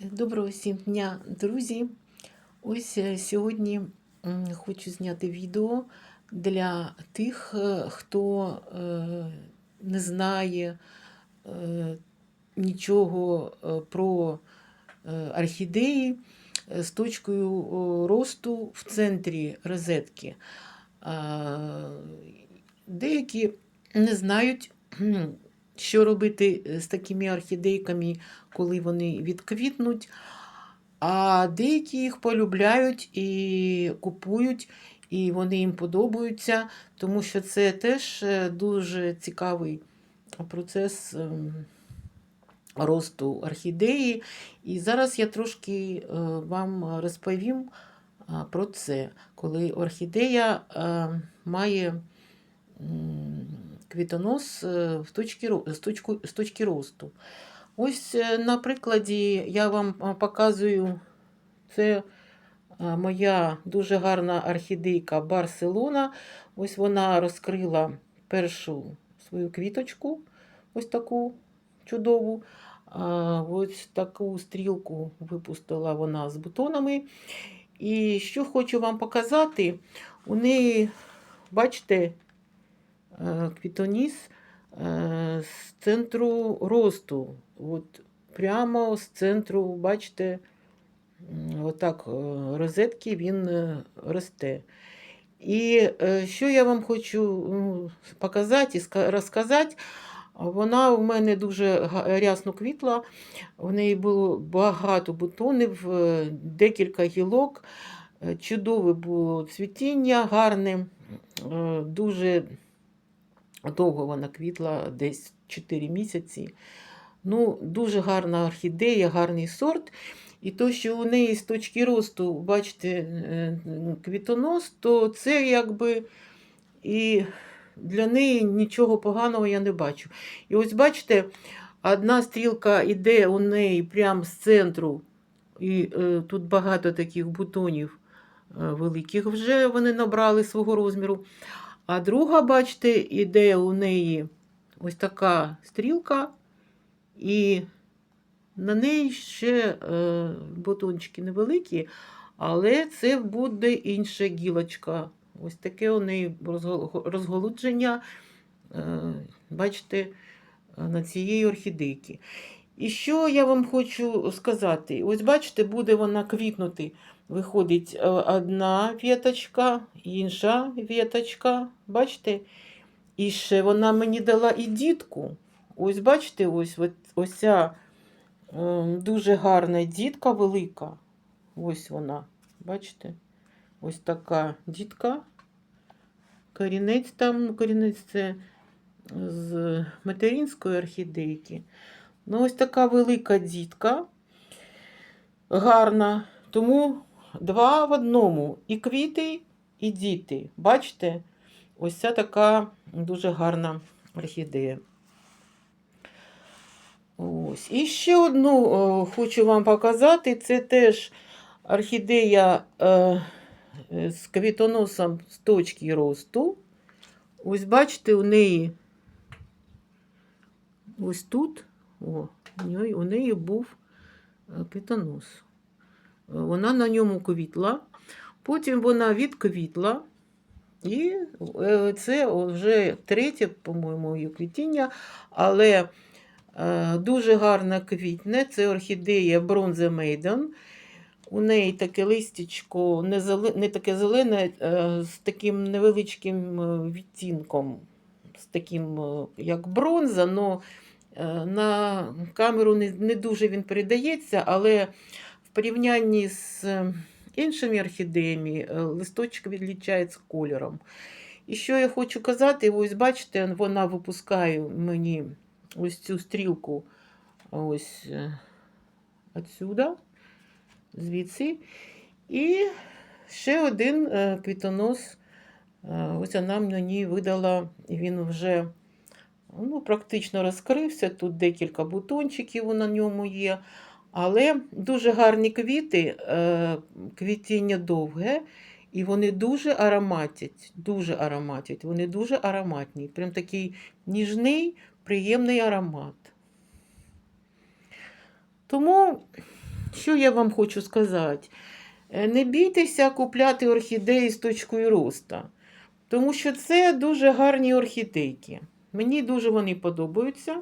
Доброго всім дня, друзі. Ось е, сьогодні хочу зняти відео для тих, е, хто е, не знає нічого про орхідеї з точкою росту в центрі розетки. Деякі не знають, що робити е, з такими орхідейками, коли вони відквітнуть. А деякі їх полюбляють і купують, і вони їм подобаються, тому що це теж е, дуже цікавий процес ем, росту орхідеї. І зараз я трошки е, вам розповім про це, коли орхідея має квітонос е, в точці, з, точку, з точки росту. Ось е, на прикладі я вам показую, це моя дуже гарна орхідейка Барселона. Ось вона розкрила першу свою квіточку, ось таку чудову. Ось таку стрілку випустила вона з бутонами. І що хочу вам показати, у неї, бачите, е, квітоніс е, з центру росту. От прямо з центру, бачите, отак е, розетки він е, росте. І е, що я вам хочу ну, показати і розказати, вона у мене дуже рясно квітла, в неї було багато бутонів, е, декілька гілок, е, чудове було цвітіння, гарне, е, дуже довго вона квітла, десь 4 місяці. Ну, дуже гарна орхідея, гарний сорт. І то, що у неї з точки росту, бачите, е, квітонос, то це якби і для неї нічого поганого я не бачу. І ось бачите, одна стрілка йде у неї прямо з центру, і е, тут багато таких бутонів е, великих вже вони набрали свого розміру. А друга, бачите, іде у неї ось така стрілка, і на неї ще е, бутончики невеликі, але це буде інша гілочка. Ось таке у неї розгол- розголудження, е, бачите, на цієї орхідейки. І що я вам хочу сказати? Ось бачите, буде вона квітнути. Виходить е, одна віточка, інша віточка. Бачите? І ще вона мені дала і дітку. Ось бачите, ось, ось ця е, дуже гарна дітка велика. Ось вона. Бачите? Ось така дітка. Корінець там, корінець це з материнської орхідейки. Ну, ось така велика дітка. Гарна. Тому два в одному. І квіти, і діти. Бачите? Ось ця така дуже гарна орхідея. Ось. І ще одну е, хочу вам показати. Це теж орхідея е, з квітоносом з точки росту. Ось бачите, у неї ось тут о, у неї, був е, квітонос. Е, Вона на ньому квітла. Потім вона відквітла. І е, це вже третє, по-моєму, її квітіння. Але дуже гарна квітне. Це орхідея Bronze Maiden. У неї таке листячко не, зеле, не таке зелене, з таким невеличким відтінком, з таким, як бронза, але на камеру не, не дуже він передається, але в порівнянні з е, іншими орхідеями е, листочок відлічається кольором. І що я хочу казати, ось бачите, вона випускає мені ось цю стрілку ось е, отсюда, звідси. І ще один е, квітонос. е, Ось вона мені видала, він вже ну, практично розкрився. Тут декілька бутончиків на ньому є. Але дуже гарні квіти, е, квітіння довге, і вони дуже ароматять. Дуже ароматять. Вони дуже ароматні. Прям такий ніжний, приємний аромат. Тому що я вам хочу сказати? Е, Не бійтеся купляти орхідеї з точкою росту, тому що це дуже гарні орхідейки. Мені дуже вони подобаються,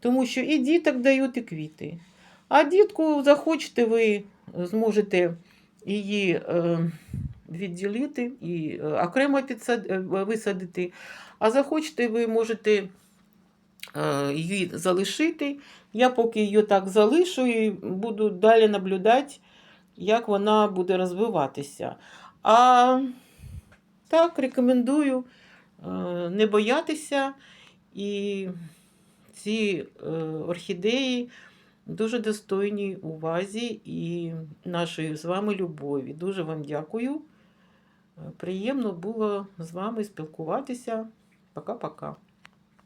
тому що і діток дають, і квіти. А дітку захочете, ви зможете її е, відділити і е, окремо е, висадити. А захочете, ви можете її залишити. Я поки її так залишу і буду далі наблюдати, як вона буде розвиватися. А так, рекомендую не боятися. І ці е, орхідеї дуже достойні увазі і нашої з вами любові. Дуже вам дякую. Е, Приємно було з вами спілкуватися. Пока-пока.